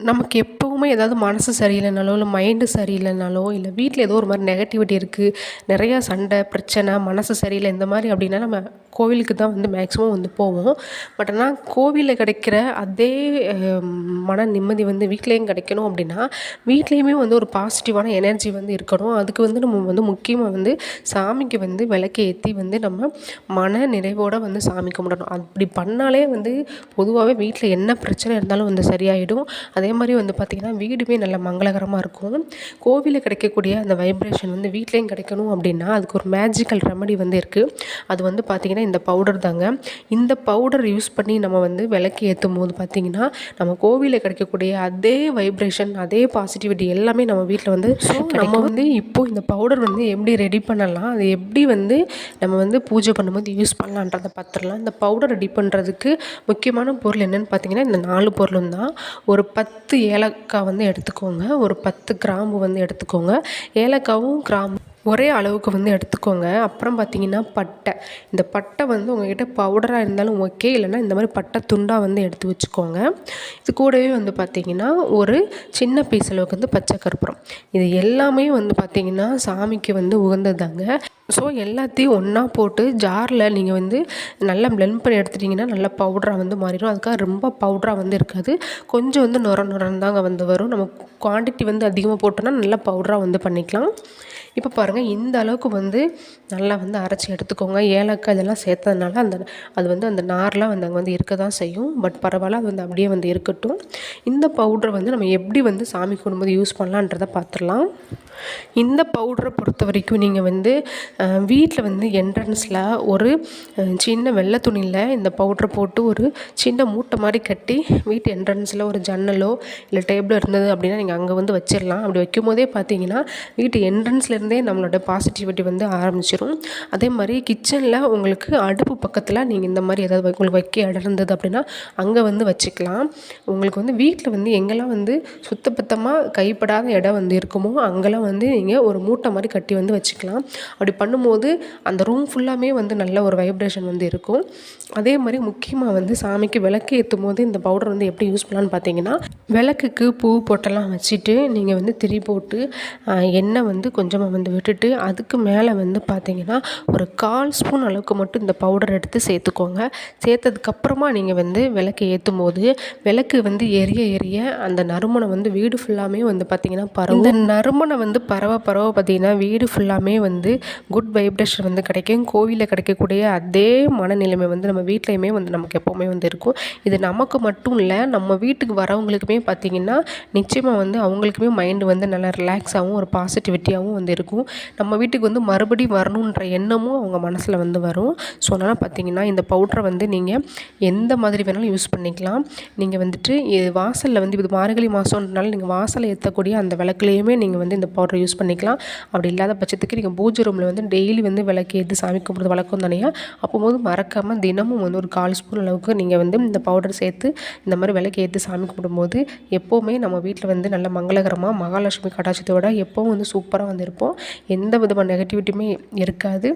நமக்கு எப்போவுமே ஏதாவது மனசு சரியில்லைனாலோ இல்லை மைண்டு சரியில்லைனாலோ இல்லை வீட்டில் ஏதோ ஒரு மாதிரி நெகட்டிவிட்டி இருக்குது நிறையா சண்டை பிரச்சனை மனசு சரியில்லை இந்த மாதிரி அப்படின்னா நம்ம கோவிலுக்கு தான் வந்து மேக்ஸிமம் வந்து போவோம். பட் ஆனால் கோவிலில் கிடைக்கிற அதே மன நிம்மதி வந்து வீட்லேயும் கிடைக்கணும் அப்படின்னா வீட்லேயுமே வந்து ஒரு பாசிட்டிவான எனர்ஜி வந்து இருக்கணும். அதுக்கு வந்து நம்ம வந்து முக்கியமாக வந்து சாமிக்கு வந்து விளக்கு ஏற்றி வந்து நம்ம மன நிறைவோடு வந்து சாமி கும்பிடணும். அப்படி பண்ணாலே வந்து பொதுவாகவே வீட்டில் என்ன பிரச்சனை இருந்தாலும் வந்து சரியாயிடும். அதே மாதிரி வந்து பார்த்திங்கன்னா வீடுமே நல்ல மங்களகரமாக இருக்கும். கோவிலில் கிடைக்கக்கூடிய அந்த வைப்ரேஷன் வந்து வீட்லேயும் கிடைக்கணும் அப்படின்னா அதுக்கு ஒரு மேஜிக்கல் ரெமடி வந்து இருக்குது அது வந்து பார்த்திங்கன்னா இந்த பவுடர் தாங்க. இந்த பவுடர் யூஸ் பண்ணி நம்ம வந்து விளக்கு ஏற்றும் போது பார்த்திங்கன்னா நம்ம கோவிலில் கிடைக்கக்கூடிய அதே வைப்ரேஷன் அதே பாசிட்டிவிட்டி எல்லாமே நம்ம வீட்டில் வந்து ஸோ நம்ம வந்து இப்போது இந்த பவுடர் வந்து எப்படி ரெடி பண்ணலாம்? அது எப்படி வந்து நம்ம வந்து பூஜை பண்ணும்போது யூஸ் பண்ணலான்றதை பார்த்துடலாம். இந்த பவுடர் ரெடி பண்ணுறதுக்கு முக்கியமான பொருள் என்னென்னு பார்த்தீங்கன்னா இந்த நாலு பொருளும் தான். ஒரு பத்து ஏலக்காய் வந்து எடுத்துக்கோங்க. ஒரு பத்து கிராம்பு வந்து எடுத்துக்கோங்க. ஏலக்காவும் கிராம்பு ஒரே அளவுக்கு வந்து எடுத்துக்கோங்க. அப்புறம் பார்த்தீங்கன்னா பட்டை. இந்த பட்டை வந்து உங்கள்கிட்ட பவுடராக இருந்தாலும் ஓகே இல்லைன்னா இந்த மாதிரி பட்டை துண்டாக வந்து எடுத்து வச்சுக்கோங்க. இது கூடவே வந்து பார்த்திங்கன்னா ஒரு சின்ன பீஸ் அளவுக்கு வந்து பச்சை கற்பூரம். இது எல்லாமே வந்து பார்த்திங்கன்னா சாமிக்கு வந்து உகந்ததாங்க. ஸோ எல்லாத்தையும் ஒன்றா போட்டு ஜாரில் நீங்கள் வந்து நல்லா ப்ளெண்ட் பண்ணி எடுத்துட்டிங்கன்னா நல்லா பவுட்ராக வந்து மாறிடும். அதுக்காக ரொம்ப பவுட்ராக வந்து இருக்காது. கொஞ்சம் வந்து நொர நொரன்னு தாங்க வந்து வரும். நம்ம குவான்டிட்டி வந்து அதிகமாக போட்டோன்னா நல்லா பவுட்ராக வந்து பண்ணிக்கலாம். இப்போ பாருங்கள் இந்த அளவுக்கு வந்து நல்லா வந்து அரைச்சி எடுத்துக்கோங்க. ஏலக்காய் இதெல்லாம் சேர்த்ததுனால அந்த அது வந்து அந்த நார்லாம் வந்து அங்கே வந்து இருக்க தான் செய்யும். பட் பரவாயில்ல அது வந்து அப்படியே வந்து இருக்கட்டும். இந்த பவுட்ரை வந்து நம்ம எப்படி வந்து சாமி கும்பிடும்போது யூஸ் பண்ணலான்றதை பார்த்துடலாம். இந்த பவுட்ரை பொறுத்த வரைக்கும் நீங்கள் வந்து வீட்டில் வந்து என்ட்ரன்ஸில் ஒரு சின்ன வெள்ளை துணியில் இந்த பவுட்ரை போட்டு ஒரு சின்ன மூட்டை மாதிரி கட்டி வீட்டு என்ட்ரன்ஸில் ஒரு ஜன்னலோ இல்லை டேபிளோ இருந்தது அப்படின்னா நீங்கள் அங்கே வந்து வச்சிடலாம் அப்படி வைக்கும் போதே பார்த்தீங்கன்னா வீட்டு என்ட்ரன்ஸ்லேருந்தே நம்மளோட பாசிட்டிவிட்டி வந்து ஆரம்பிச்சிடும் அதே மாதிரி கிச்சனில் உங்களுக்கு அடுப்பு பக்கத்தில் நீங்கள் இந்த மாதிரி ஏதாவது உங்களுக்கு வைக்க இடம் இருந்தது அப்படின்னா அங்கே வந்து வச்சுக்கலாம். உங்களுக்கு வந்து வீட்டில் வந்து எங்கெல்லாம் வந்து சுத்தபத்தமாக கைப்படாத இடம் வந்து இருக்குமோ அங்கெல்லாம் வந்து நீங்கள் ஒரு மூட்டை மாதிரி கட்டி வந்து வச்சுக்கலாம். அப்படி பண்ணும்போது அந்த ரூம் ஃபுல்லாமே வந்து நல்ல ஒரு வைப்ரேஷன் வந்து இருக்கும். அதே மாதிரி முக்கியமாக வந்து சாமிக்கு விளக்கு ஏற்றும் போது இந்த பவுடர் வந்து எப்படி யூஸ் பண்ணலான்னு பார்த்தீங்கன்னா விளக்குக்கு பூ போட்டெல்லாம் வச்சுட்டு நீங்கள் வந்து திரி போட்டு எண்ணெய் வந்து கொஞ்சமாக வந்து விட்டுட்டு அதுக்கு மேலே வந்து பார்த்தீங்கன்னா ஒரு கால் ஸ்பூன் அளவுக்கு மட்டும் இந்த பவுடர் எடுத்து சேர்த்துக்கோங்க. சேர்த்ததுக்கப்புறமா நீங்கள் வந்து விளக்கு ஏற்றும் போது விளக்கு வந்து எரிய எரிய அந்த நறுமணம் வந்து வீடு ஃபுல்லாமே வந்து பார்த்திங்கன்னா பரவும். இந்த நறுமணம் வந்து பரவ பரவ பார்த்திங்கன்னா வீடு ஃபுல்லாமே வந்து குட் வைப்ரேஷன் வந்து கிடைக்கும். கோவிலில் கிடைக்கக்கூடிய அதே மனநிலைமை வந்து நம்ம வீட்லேயுமே வந்து நமக்கு எப்போவுமே வந்து இருக்கும். இது நமக்கு மட்டும் இல்லை நம்ம வீட்டுக்கு வரவங்களுக்குமே பார்த்திங்கன்னா நிச்சயமாக வந்து அவங்களுக்குமே மைண்டு வந்து நல்லா ரிலாக்ஸாகவும் ஒரு பாசிட்டிவிட்டியாகவும் வந்து இருக்கும். நம்ம வீட்டுக்கு வந்து மறுபடியும் வரணுன்ற எண்ணமும் அவங்க மனசில் வந்து வரும். ஸோ அதனால் பார்த்திங்கன்னா இந்த பவுட்ரை வந்து நீங்கள் எந்த மாதிரி வேணாலும் யூஸ் பண்ணிக்கலாம். நீங்கள் வந்துட்டு வாசலில் வந்து இது மார்கழி மாதம்ன்றனால நீங்கள் வாசலில் ஏற்றக்கூடிய அந்த விளக்குலேயுமே நீங்கள் வந்து இந்த பவுடரை யூஸ் பண்ணிக்கலாம். அப்படி இல்லாத பட்சத்துக்கு நீங்கள் பூஜை ரூமில் வந்து டெய்லி வந்து விளக்கு ஏற்று சாமி கும்பிட்றது வழக்கம் தானே அப்போது மறக்காமல் தினமும் வந்து ஒரு கால் ஸ்பூன் அளவுக்கு நீங்கள் வந்து இந்த பவுடர் சேர்த்து இந்த மாதிரி விளக்கு ஏற்று சாமி கும்பிடும்போது எப்போவுமே நம்ம வீட்டில் வந்து நல்ல மங்களகரமாக மகாலட்சுமி கடாட்சத்தோட எப்போவும் வந்து சூப்பராக வந்து இருப்போம். எந்த விதமான நெகட்டிவிட்டியுமே இருக்காது.